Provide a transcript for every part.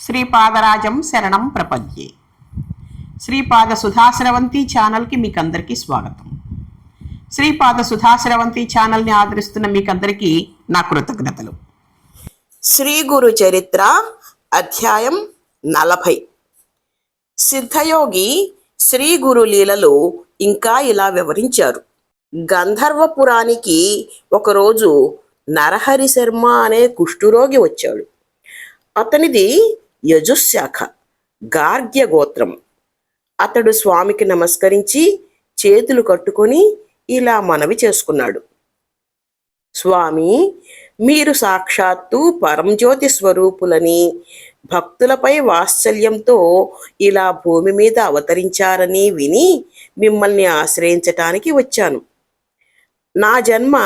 శ్రీపాదరాజం శరణం ప్రపద్యే. శ్రీపాద సుధాశ్రవంతి ఛానల్కి మీకు అందరికీ స్వాగతం. శ్రీపాద సుధాశ్రవంతి ఛానల్ని ఆదరిస్తున్న మీకందరికీ నా కృతజ్ఞతలు. శ్రీ గురు చరిత్ర అధ్యాయం నలభై. సిద్ధయోగి శ్రీ గురు లీలలు ఇంకా ఇలా వివరించారు. గంధర్వపురానికి ఒకరోజు నరహరి శర్మ అనే కుష్ఠురోగి వచ్చాడు. అతనిది యజుశాఖ గార్గ్య గోత్రం అతడు స్వామికి నమస్కరించి చేతులు కట్టుకొని ఇలా మనవి చేసుకున్నాడు. స్వామి మీరు సాక్షాత్తు పరంజ్యోతి స్వరూపులని భక్తులపై వాత్సల్యంతో ఇలా భూమి మీద అవతరించారని విని మిమ్మల్ని ఆశ్రయించటానికి వచ్చాను. నా జన్మ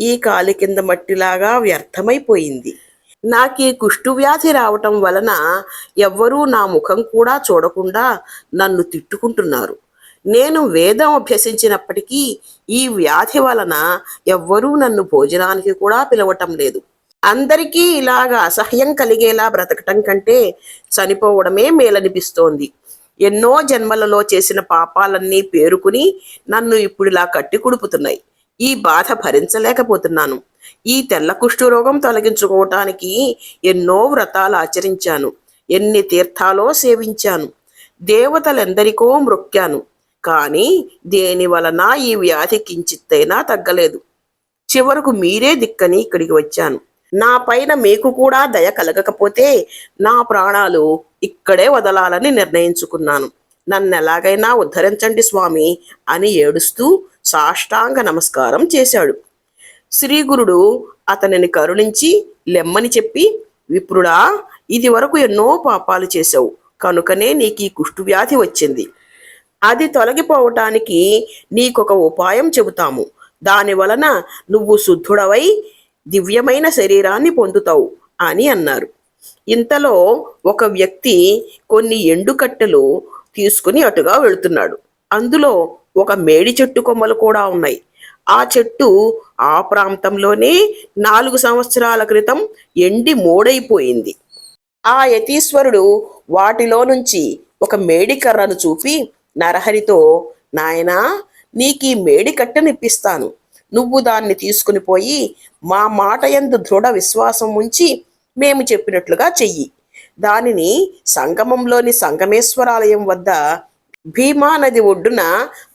ఈ కాలి కింద మట్టిలాగా వ్యర్థమైపోయింది. నాకు ఈ కుష్టు వ్యాధి రావటం వలన ఎవ్వరూ నా ముఖం కూడా చూడకుండా నన్ను తిట్టుకుంటున్నారు. నేను వేదం అభ్యసించినప్పటికీ ఈ వ్యాధి వలన ఎవ్వరూ నన్ను భోజనానికి కూడా పిలవటం లేదు. అందరికీ ఇలాగ అసహ్యం కలిగేలా బ్రతకటం కంటే చనిపోవడమే మేలనిపిస్తోంది. ఎన్నో జన్మలలో చేసిన పాపాలన్నీ పేరుకుని నన్ను ఇప్పుడు ఇలా కట్టి కుడుపుతున్నాయి. ఈ బాధ భరించలేకపోతున్నాను. ఈ తెల్ల కుష్టు రోగం తొలగించుకోవటానికి ఎన్నో వ్రతాలు ఆచరించాను. ఎన్ని తీర్థాలో సేవించాను. దేవతలెందరికో మ్రొక్కాను కానీ దేని వలన ఈ వ్యాధి కించిత్తైనా తగ్గలేదు. చివరకు మీరే దిక్కని ఇక్కడికి వచ్చాను. నా పైన మీకు కూడా దయ కలగకపోతే నా ప్రాణాలు ఇక్కడే వదలాలని నిర్ణయించుకున్నాను. నన్ను ఎలాగైనా ఉద్ధరించండి స్వామి అని ఏడుస్తూ సాష్టాంగ నమస్కారం చేశాడు. శ్రీగురుడు అతనిని కరుణించి లెమ్మని చెప్పి విప్రుడా ఇది వరకు ఎన్నో పాపాలు చేశావు. కనుకనే నీకు ఈ కుష్ఠువ్యాధి వచ్చింది. అది తొలగిపోవటానికి నీకొక ఉపాయం చెబుతాము. దాని వలన నువ్వు శుద్ధుడవై దివ్యమైన శరీరాన్ని పొందుతావు అని అన్నారు. ఇంతలో ఒక వ్యక్తి కొన్ని ఎండుకట్టెలు తీసుకుని అటుగా వెళుతున్నాడు. అందులో ఒక మేడి చెట్టు కొమ్మలు కూడా ఉన్నాయి. ఆ చెట్టు ఆ ప్రాంతంలోనే నాలుగు సంవత్సరాల క్రితం ఎండి మోడైపోయింది. ఆ యతీశ్వరుడు వాటిలో నుంచి ఒక మేడికర్రను చూపి నరహరితో నాయనా నీకీ మేడి కట్టెనిప్పిస్తాను. నువ్వు దాన్ని తీసుకుని పోయి మా మాట ఎందు దృఢ విశ్వాసం ఉంచి మేము చెప్పినట్లుగా చెయ్యి. దానిని సంగమంలోని సంగమేశ్వరాలయం వద్ద భీమా నది ఒడ్డున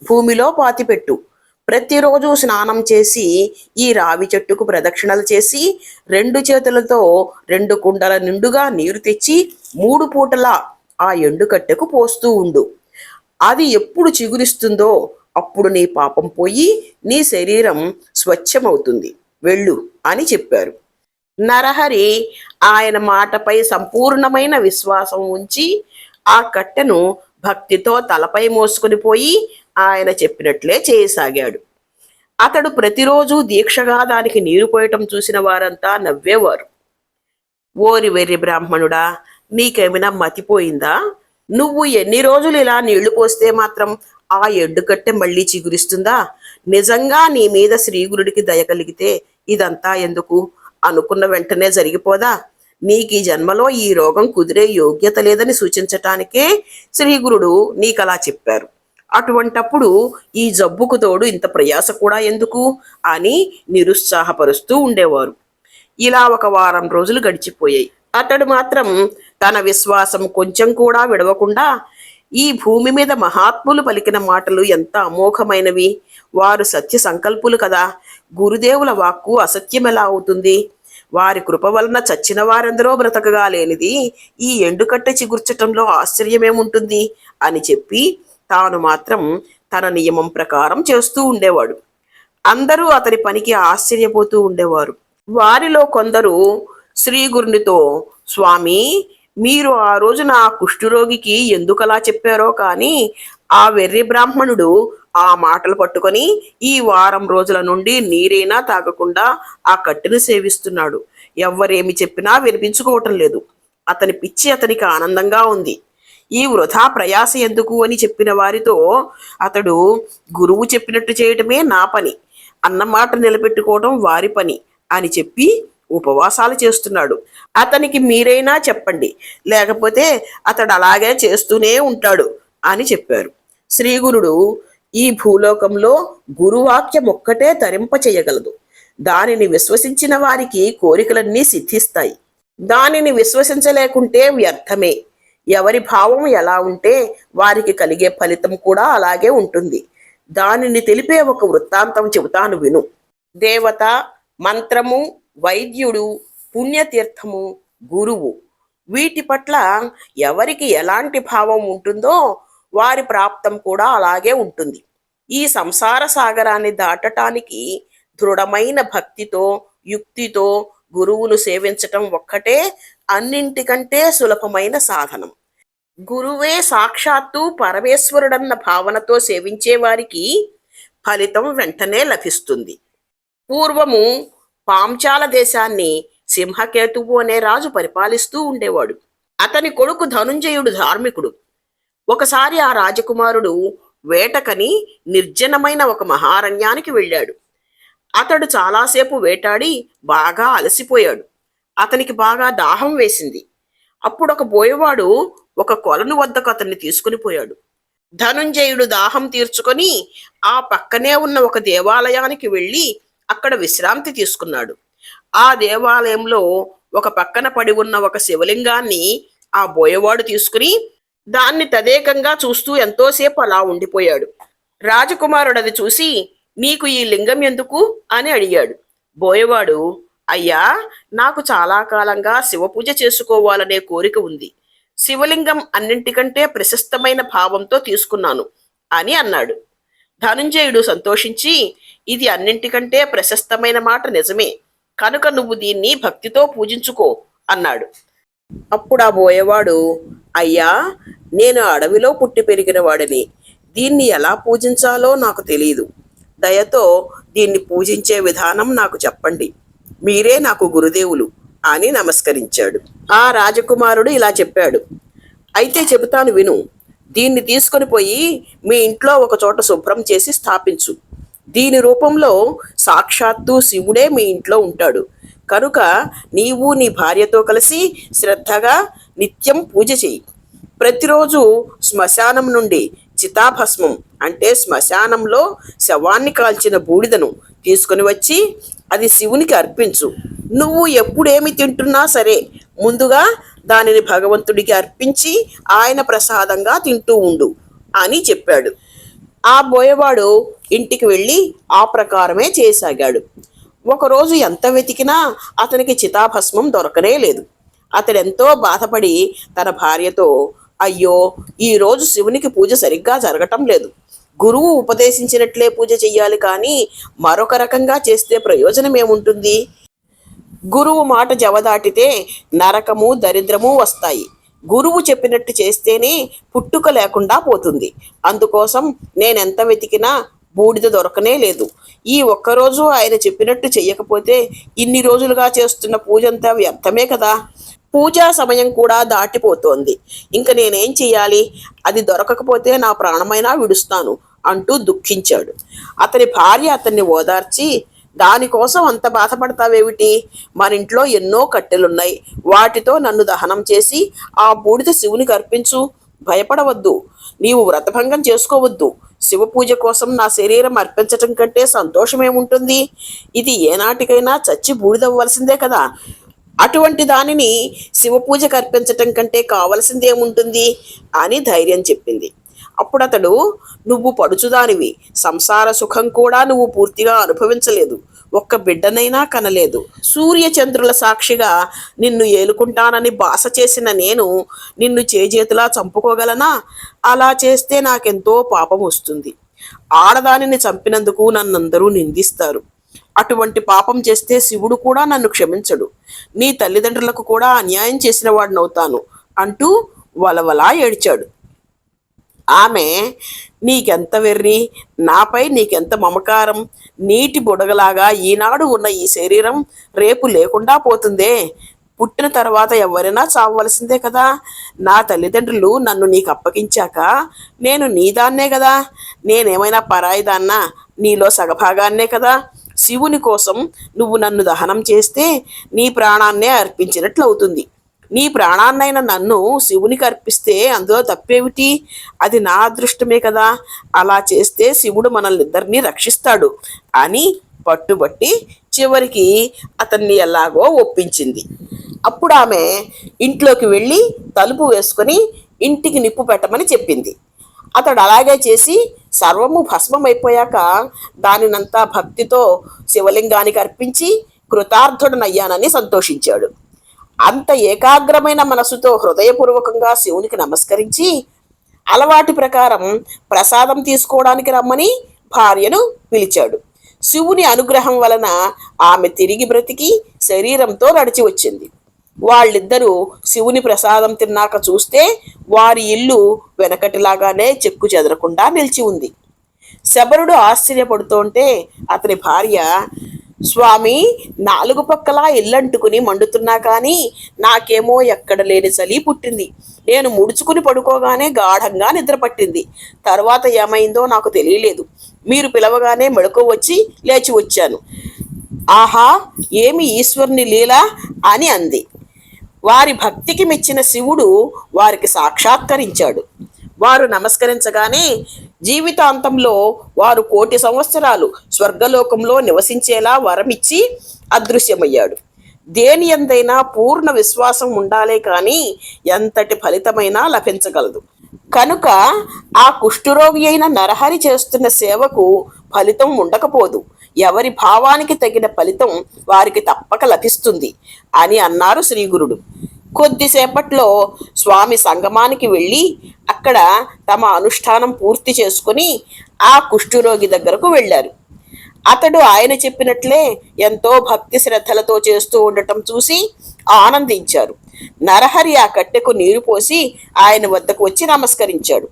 భూమిలో పాతిపెట్టు. ప్రతిరోజు స్నానం చేసి ఈ రావి చెట్టుకు ప్రదక్షిణలు చేసి రెండు చేతులతో రెండు కుండల నిండుగా నీరు తెచ్చి మూడు పూటలా ఆ ఎండుకట్టెకు పోస్తూ ఉండు. అది ఎప్పుడు చిగురిస్తుందో అప్పుడు నీ పాపం పోయి నీ శరీరం స్వచ్ఛమవుతుంది. వెళ్ళు అని చెప్పారు. నరహరి ఆయన మాటపై సంపూర్ణమైన విశ్వాసం ఉంచి ఆ కట్టెను భక్తితో తలపై మోసుకుని పోయి ఆయన చెప్పినట్లే చేయసాగాడు. అతడు ప్రతిరోజు దీక్షగా దానికి నీరు పోయటం చూసిన వారంతా నవ్వేవారు. ఓరి వెర్రి బ్రాహ్మణుడా నీకేమైనా మతిపోయిందా? నువ్వు ఎన్ని రోజులు ఇలా నీళ్ళు పోస్తే మాత్రం ఆ ఎడ్డుకట్టె మళ్ళీ చిగురిస్తుందా? నిజంగా నీ మీద శ్రీగురుడికి దయ కలిగితే ఇదంతా ఎందుకు? అనుకున్న వెంటనే జరిగిపోదా? నీకు ఈ జన్మలో ఈ రోగం కుదిరే యోగ్యత లేదని సూచించటానికే శ్రీగురుడు అలా చెప్పారు. అటువంటప్పుడు ఈ జబ్బుకు తోడు ఇంత ప్రయాస కూడా ఎందుకు? అని నిరుత్సాహపరుస్తూ ఉండేవారు. ఇలా ఒక వారం రోజులు గడిచిపోయాయి. అతడు మాత్రం తన విశ్వాసం కొంచెం కూడా విడవకుండా ఈ భూమి మీద మహాత్ములు పలికిన మాటలు ఎంత అమోఘమైనవి? వారు సత్య సంకల్పులు కదా. గురుదేవుల వాక్కు అసత్యం ఎలా అవుతుంది? వారి కృప వలన చచ్చిన వారెందరో బ్రతకగా లేనిది ఈ ఎండుకట్ట చిగుర్చటంలో ఆశ్చర్యమేముంటుంది? అని చెప్పి తాను మాత్రం తన నియమం ప్రకారం చేస్తూ ఉండేవాడు. అందరూ అతని పనికి ఆశ్చర్యపోతూ ఉండేవారు. వారిలో కొందరు శ్రీ గురునితో స్వామి మీరు ఆ రోజున ఆ కుష్ఠురోగికి ఎందుకలా చెప్పారో కానీ ఆ వెర్రి బ్రాహ్మణుడు ఆ మాటలు పట్టుకొని ఈ వారం రోజుల నుండి నీరైనా తాగకుండా ఆ కట్టెను సేవిస్తున్నాడు. ఎవ్వరేమి చెప్పినా వినిపించుకోవటం లేదు. అతని పిచ్చి అతనికి ఆనందంగా ఉంది. ఈ వృధా ప్రయాస ఎందుకు అని చెప్పిన వారితో అతడు గురువు చెప్పినట్టు చేయటమే నా పని. అన్నమాట నిలబెట్టుకోవడం వారి పని అని చెప్పి ఉపవాసాలు చేస్తున్నాడు. అతనికి మీరైనా చెప్పండి. లేకపోతే అతడు అలాగే చేస్తూనే ఉంటాడు అని చెప్పారు. శ్రీగురుడు ఈ భూలోకంలో గురువాక్యం ఒక్కటే తరింపచేయగలదు దానిని విశ్వసించిన వారికి కోరికలన్నీ సిద్ధిస్తాయి. దానిని విశ్వసించలేకుంటే వ్యర్థమే. ఎవరి భావం ఎలా ఉంటే వారికి కలిగే ఫలితం కూడా అలాగే ఉంటుంది. దానిని తెలిపే ఒక వృత్తాంతం చెబుతాను విను. దేవత మంత్రము వైద్యుడు పుణ్యతీర్థము గురువు వీటి పట్ల ఎవరికి ఎలాంటి భావం ఉంటుందో వారి ప్రాప్తం కూడా అలాగే ఉంటుంది. ఈ సంసార సాగరాన్ని దాటటానికి దృఢమైన భక్తితో యుక్తితో గురువును సేవించటం ఒక్కటే అన్నింటికంటే సులభమైన సాధనం. గురువే సాక్షాత్తు పరమేశ్వరుడన్న భావనతో సేవించే వారికి ఫలితం వెంటనే లభిస్తుంది. పూర్వము పాంచాల దేశాన్ని సింహకేతువు అనే రాజు పరిపాలిస్తూ ఉండేవాడు. అతని కొడుకు ధనుంజయుడు ధార్మికుడు. ఒకసారి ఆ రాజకుమారుడు వేటకని నిర్జనమైన ఒక మహారణ్యానికి వెళ్ళాడు. అతడు చాలాసేపు వేటాడి బాగా అలసిపోయాడు. అతనికి బాగా దాహం వేసింది. అప్పుడు ఒక బోయవాడు ఒక కొలను వద్దకు అతన్ని తీసుకుని పోయాడు. ధనుంజయుడు దాహం తీర్చుకొని ఆ పక్కనే ఉన్న ఒక దేవాలయానికి వెళ్ళి అక్కడ విశ్రాంతి తీసుకున్నాడు. ఆ దేవాలయంలో ఒక పక్కన పడి ఉన్న ఒక శివలింగాన్ని ఆ బోయవాడు తీసుకుని దాన్ని తదేకంగా చూస్తూ ఎంతోసేపు అలా ఉండిపోయాడు. రాజకుమారుడు అది చూసి నీకు ఈ లింగం ఎందుకు? అని అడిగాడు. బోయవాడు అయ్యా నాకు చాలా కాలంగా శివపూజ చేసుకోవాలనే కోరిక ఉంది. శివలింగం అన్నింటికంటే ప్రశస్తమైన భావంతో తీసుకున్నాను అని అన్నాడు. ధనుంజయుడు సంతోషించి ఇది అన్నింటికంటే ప్రశస్తమైన మాట నిజమే. కనుక నువ్వు దీన్ని భక్తితో పూజించుకో అన్నాడు. అప్పుడు ఆ బోయేవాడు? అయ్యా నేను అడవిలో పుట్టి పెరిగిన వాడిని. దీన్ని ఎలా పూజించాలో నాకు తెలియదు దయతో దీన్ని పూజించే విధానం నాకు చెప్పండి. మీరే నాకు గురుదేవులు అని నమస్కరించాడు. ఆ రాజకుమారుడు ఇలా చెప్పాడు. అయితే చెబుతాను విను దీన్ని తీసుకొని పోయి మీ ఇంట్లో ఒక చోట శుభ్రం చేసి స్థాపించు. దీని రూపంలో సాక్షాత్తు శివుడే మీ ఇంట్లో ఉంటాడు. కనుక నీవు నీ భార్యతో కలిసి శ్రద్ధగా నిత్యం పూజ చెయ్యి ప్రతిరోజు శ్మశానం నుండి చితాభస్మం అంటే శ్మశానంలో శవాన్ని కాల్చిన బూడిదను తీసుకొని వచ్చి అది శివునికి అర్పించు. నువ్వు ఎప్పుడేమి తింటున్నా సరే ముందుగా దానిని భగవంతుడికి అర్పించి ఆయన ప్రసాదంగా తింటూ ఉండు అని చెప్పాడు. ఆ బోయవాడు ఇంటికి వెళ్ళి ఆ ప్రకారమే చేసాగాడు ఒకరోజు ఎంత వెతికినా అతనికి చితాభస్మం దొరకనే లేదు. అతడెంతో బాధపడి తన భార్యతో అయ్యో ఈరోజు శివునికి పూజ సరిగ్గా జరగటం లేదు. గురువు ఉపదేశించినట్లే పూజ చెయ్యాలి కానీ మరొక రకంగా చేస్తే ప్రయోజనం ఏముంటుంది గురువు మాట జవదాటితే నరకము దరిద్రము వస్తాయి. గురువు చెప్పినట్టు చేస్తేనే పుట్టుక లేకుండా పోతుంది. అందుకోసం నేనెంత వెతికినా బూడిద దొరకనే లేదు. ఈ ఒక్కరోజు ఆయన చెప్పినట్టు చెయ్యకపోతే ఇన్ని రోజులుగా చేస్తున్న పూజంతా వ్యర్థమే కదా. పూజా సమయం కూడా దాటిపోతోంది. ఇంక నేనేం చెయ్యాలి? అది దొరకకపోతే నా ప్రాణమైనా విడుస్తాను అంటూ దుఃఖించాడు. అతని భార్య అతన్ని ఓదార్చి దానికోసం అంత బాధపడతావేమిటి? మన ఇంట్లో ఎన్నో కట్టెలున్నాయి. వాటితో నన్ను దహనం చేసి ఆ బూడిద శివునికి అర్పించు. భయపడవద్దు. నీవు వ్రతభంగం చేసుకోవద్దు. శివ పూజ కోసం నా శరీరం అర్పించటం కంటే సంతోషమేముంటుంది ఇది ఏనాటికైనా చచ్చి బూడిదవ్వాల్సిందే కదా. అటువంటి దానిని శివ పూజకు అర్పించటం కంటే కావలసిందేముంటుంది? అని ధైర్యం చెప్పింది. అప్పుడు అతడు నువ్వు పడుచుదానివి. సంసార సుఖం కూడా నువ్వు పూర్తిగా అనుభవించలేదు. ఒక్క బిడ్డనైనా కనలేదు. సూర్యచంద్రుల సాక్షిగా నిన్ను ఏలుకుంటానని బాస చేసిన నేను నిన్ను చేజేతులా చంపుకోగలనా? అలా చేస్తే నాకెంతో పాపం వస్తుంది. ఆడదానిని చంపినందుకు నన్నందరూ నిందిస్తారు. అటువంటి పాపం చేస్తే శివుడు కూడా నన్ను క్షమించడు. నీ తల్లిదండ్రులకు కూడా అన్యాయం చేసిన వాడినవుతాను అంటూ వలవలా ఏడ్చాడు. ఆమె నీకెంత వెర్రి నాపై నీకెంత మమకారం నీటి బుడగలాగా ఈనాడు ఉన్న ఈ శరీరం రేపు లేకుండా పోతుందే. పుట్టిన తర్వాత ఎవరైనా చావవలసిందే కదా. నా తల్లిదండ్రులు నన్ను నీకు అప్పగించాక నేను నీదాన్నే కదా. నేనేమైనా పరాయిదాన్నా నీలో సగభాగాన్నే కదా. శివుని కోసం నువ్వు నన్ను దహనం చేస్తే నీ ప్రాణాన్నే అర్పించినట్లు అవుతుంది నీ ప్రాణాన్నైన నన్ను శివునికి అర్పిస్తే అందులో తప్పేమిటి? అది నా అదృష్టమే కదా. అలా చేస్తే శివుడు మనల్నిద్దరిని రక్షిస్తాడు అని పట్టుబట్టి చివరికి అతన్ని ఎలాగో ఒప్పించింది. అప్పుడు ఆమె ఇంట్లోకి వెళ్ళి తలుపు వేసుకొని ఇంటికి నిప్పు పెట్టమని చెప్పింది. అతడు అలాగే చేసి సర్వము భస్మమైపోయాక దానినంతా భక్తితో శివలింగానికి అర్పించి కృతార్థుడనయ్యానని సంతోషించాడు. అంత ఏకాగ్రమైన మనసుతో హృదయపూర్వకంగా శివునికి నమస్కరించి అలవాటి ప్రకారం ప్రసాదం తీసుకోవడానికి రమ్మని భార్యను పిలిచాడు. శివుని అనుగ్రహం వలన ఆమె తిరిగి బ్రతికి శరీరంతో నడిచి వచ్చింది. వాళ్ళిద్దరూ శివుని ప్రసాదం తిన్నాక చూస్తే వారి ఇల్లు వెనకటిలాగానే చెక్కు చెదరకుండా నిలిచి ఉంది. శబరుడు ఆశ్చర్యపడుతుంటే అతని భార్య స్వామి నాలుగు పక్కలా ఇల్లంటుకుని మండుతున్నా కానీ నాకేమో ఎక్కడ లేని చలి పుట్టింది. నేను ముడుచుకుని పడుకోగానే గాఢంగా నిద్ర పట్టింది తర్వాత ఏమైందో నాకు తెలియలేదు. మీరు పిలవగానే మెడుకు వచ్చి లేచి వచ్చాను. ఆహా ఏమి ఈశ్వరుని లీల అని అంది. వారి భక్తికి మెచ్చిన శివుడు వారికి సాక్షాత్కరించాడు. వారు నమస్కరించగానే జీవితాంతంలో వారు కోటి సంవత్సరాలు స్వర్గలోకంలో నివసించేలా వరమిచ్చి అదృశ్యమయ్యాడు. దేని ఎందైనా పూర్ణ విశ్వాసం ఉండాలే కానీ ఎంతటి ఫలితమైనా లభించగలదు. కనుక ఆ కుష్ఠరోగి అయిన నరహరి చేస్తున్న సేవకు ఫలితం ఉండకపోదు. ఎవరి భావానికి తగిన ఫలితం వారికి తప్పక లభిస్తుంది అని అన్నారు శ్రీగురుడు కొద్దిసేపట్లో స్వామి సంగమానికి వెళ్ళి అక్కడ తమ అనుష్ఠానం పూర్తి చేసుకుని ఆ కుష్ఠురోగి దగ్గరకు వెళ్ళారు. అతడు ఆయన చెప్పినట్లే ఎంతో భక్తి శ్రద్ధలతో చేస్తూ ఉండటం చూసి ఆనందించారు. నరహరి ఆ కట్టెకు నీరు పోసి ఆయన వద్దకు వచ్చి నమస్కరించాడు.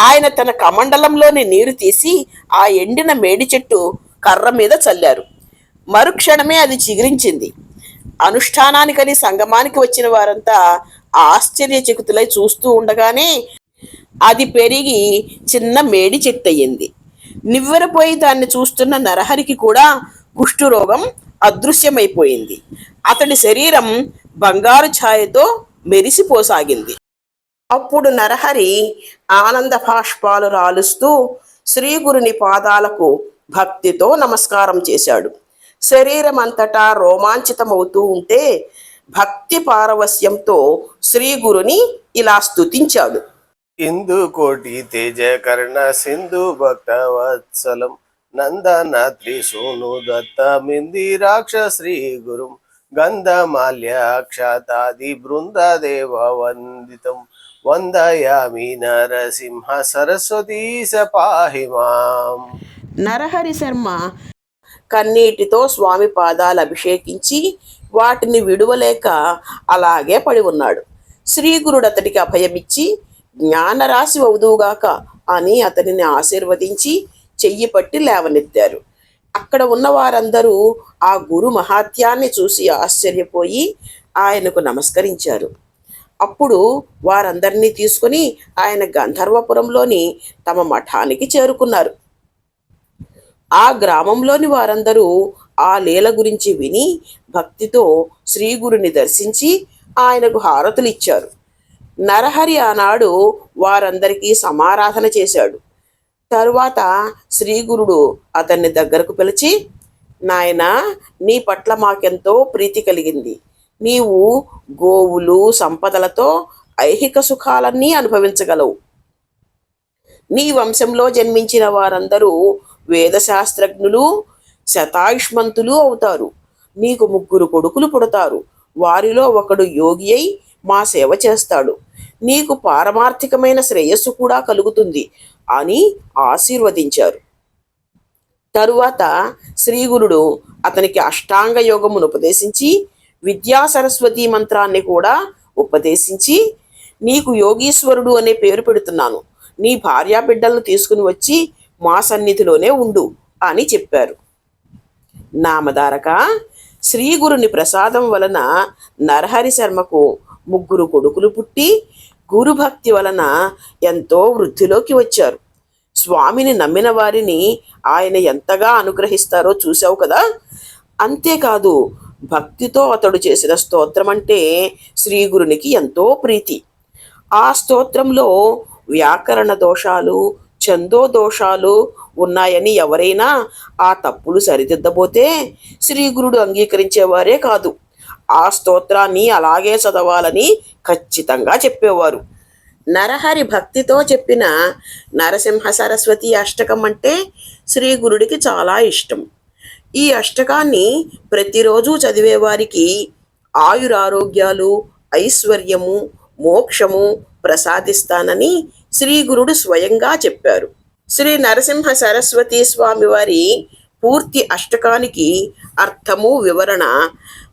ఆయన తన కమండలంలోని నీరు తీసి ఆ ఎండిన మేడి చెట్టు కర్ర మీద చల్లారు. మరుక్షణమే అది చిగురించింది. అనుష్ఠానానికని సంగమానికి వచ్చిన వారంతా ఆశ్చర్యచకితులై చూస్తూ ఉండగానే అది పెరిగి చిన్న మేడి చెట్టయింది. నివ్వెరపోయి దాన్ని చూస్తున్న నరహరికి కూడా కుష్ఠురోగం అదృశ్యమైపోయింది. అతడి శరీరం బంగారు ఛాయతో మెరిసిపోసాగింది. అప్పుడు నరహరి ఆనంద భాష్పాలు రాలుస్తూ శ్రీగురుని పాదాలకు భక్తితో నమస్కారం చేశాడు. శరీరం అంతటా రోమాంచితమవుతూ ఉంటే భక్తి పారవస్యంతో శ్రీగురుని ఇలా స్తుతించాడు. ఇందు కోటి తేజ కర్ణ సింధు భక్త వత్సలం నందన త్రిశూను దత్త మింది రాక్ష శ్రీ గురుం అక్షతాది బృందదేవ వందితం వందయామి నరసింహ సరస్వతీ పాహి మాం. నరహరి శర్మ కన్నీటితో స్వామి పాదాలు అభిషేకించి వాటిని విడువలేక అలాగే పడి ఉన్నాడు. శ్రీగురుడు అతడికి అభయమిచ్చి జ్ఞానరాశి అవుదువుగాక అని అతనిని ఆశీర్వదించి చెయ్యి పట్టి లేవనెత్తారు. అక్కడ ఉన్న వారందరూ ఆ గురు మహాత్యాన్ని చూసి ఆశ్చర్యపోయి ఆయనకు నమస్కరించారు. అప్పుడు వారందరినీ తీసుకుని ఆయన గంధర్వపురంలోని తమ మఠానికి చేరుకున్నారు. ఆ గ్రామంలోని వారందరూ ఆ లీల గురించి విని భక్తితో శ్రీగురుని దర్శించి ఆయనకు హారతులు ఇచ్చారు. నరహరి ఆనాడు వారందరికీ సమారాధన చేశాడు. తరువాత శ్రీగురుడు అతన్ని దగ్గరకు పిలిచి నాయన నీ పట్ల మాకెంతో ప్రీతి కలిగింది. నీవు గోవులు సంపదలతో ఐహిక సుఖాలన్నీ అనుభవించగలవు. నీ వంశంలో జన్మించిన వారందరూ వేదశాస్త్రజ్ఞులు శతాయుష్మంతులు అవుతారు. నీకు ముగ్గురు కొడుకులు పుడతారు. వారిలో ఒకడు యోగి అయి మా సేవ చేస్తాడు. నీకు పారమార్థికమైన శ్రేయస్సు కూడా కలుగుతుంది అని ఆశీర్వదించారు. తరువాత శ్రీగురుడు అతనికి అష్టాంగ యోగమును ఉపదేశించి విద్యా సరస్వతి మంత్రాన్ని కూడా ఉపదేశించి నీకు యోగీశ్వరుడు అనే పేరు పెడుతున్నాను. నీ భార్యా బిడ్డలను తీసుకుని వచ్చి మా సన్నిధిలోనే ఉండు అని చెప్పారు. నామధారక శ్రీగురుని ప్రసాదం వలన నరహరి శర్మకు ముగ్గురు కొడుకులు పుట్టి గురుభక్తి వలన ఎంతో వృద్ధిలోకి వచ్చారు. స్వామిని నమ్మిన వారిని ఆయన ఎంతగా అనుగ్రహిస్తారో చూశావు కదా? అంతేకాదు భక్తితో అతడు చేసిన స్తోత్రం అంటే శ్రీ గురునికి ఎంతో ప్రీతి. ఆ స్తోత్రంలో వ్యాకరణ దోషాలు చందో దోషాలు ఉన్నాయని ఎవరైనా ఆ తప్పులు సరిదిద్దబోతే శ్రీగురుడు అంగీకరించేవారే కాదు. ఆ స్తోత్రాన్ని అలాగే చదవాలని ఖచ్చితంగా చెప్పేవారు. నరహరి భక్తితో చెప్పిన నరసింహ సరస్వతి అష్టకం అంటే శ్రీ గురుడికి చాలా ఇష్టం. ఈ అష్టకాన్ని ప్రతిరోజు చదివేవారికి ఆయురారోగ్యాలు ఐశ్వర్యము మోక్షము ప్రసాదిస్తానని శ్రీ గురుడు స్వయంగా చెప్పారు. శ్రీ నరసింహ సరస్వతి స్వామి వారి పూర్తి అష్టకానికి అర్థము వివరణ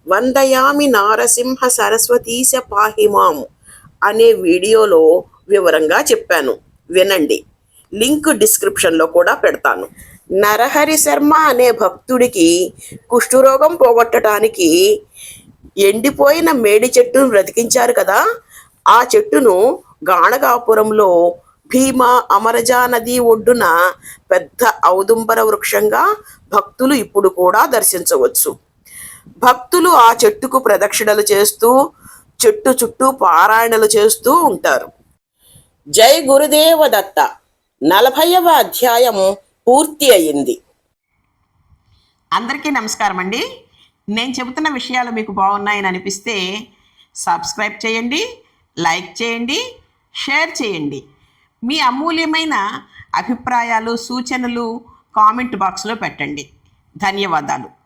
వందయామి నారసింహ సరస్వతీశ పాహిమాం అనే వీడియోలో వివరంగా చెప్పాను. వినండి. లింక్ డిస్క్రిప్షన్లో కూడా పెడతాను. నరహరి శర్మ అనే భక్తుడికి కుష్ఠరోగం పోగొట్టడానికి ఎండిపోయిన మేడి చెట్టును బ్రతికించారు కదా ఆ చెట్టును గాణగాపురంలో భీమా అమరజా నది ఒడ్డున పెద్ద ఔదుంబర వృక్షంగా భక్తులు ఇప్పుడు కూడా దర్శించవచ్చు. భక్తులు ఆ చెట్టుకు ప్రదక్షిణలు చేస్తూ చెట్టు చుట్టూ పారాయణలు చేస్తూ ఉంటారు. జై గురుదేవ దత్త నలభైవ అధ్యాయం పూర్తి అయింది. అందరికీ నమస్కారం అండి. నేను చెబుతున్న విషయాలు మీకు బాగున్నాయని అనిపిస్తే సబ్స్క్రైబ్ చేయండి లైక్ చేయండి షేర్ చేయండి. మీ అమూల్యమైన అభిప్రాయాలు సూచనలు కామెంట్ బాక్స్లో పెట్టండి. ధన్యవాదాలు.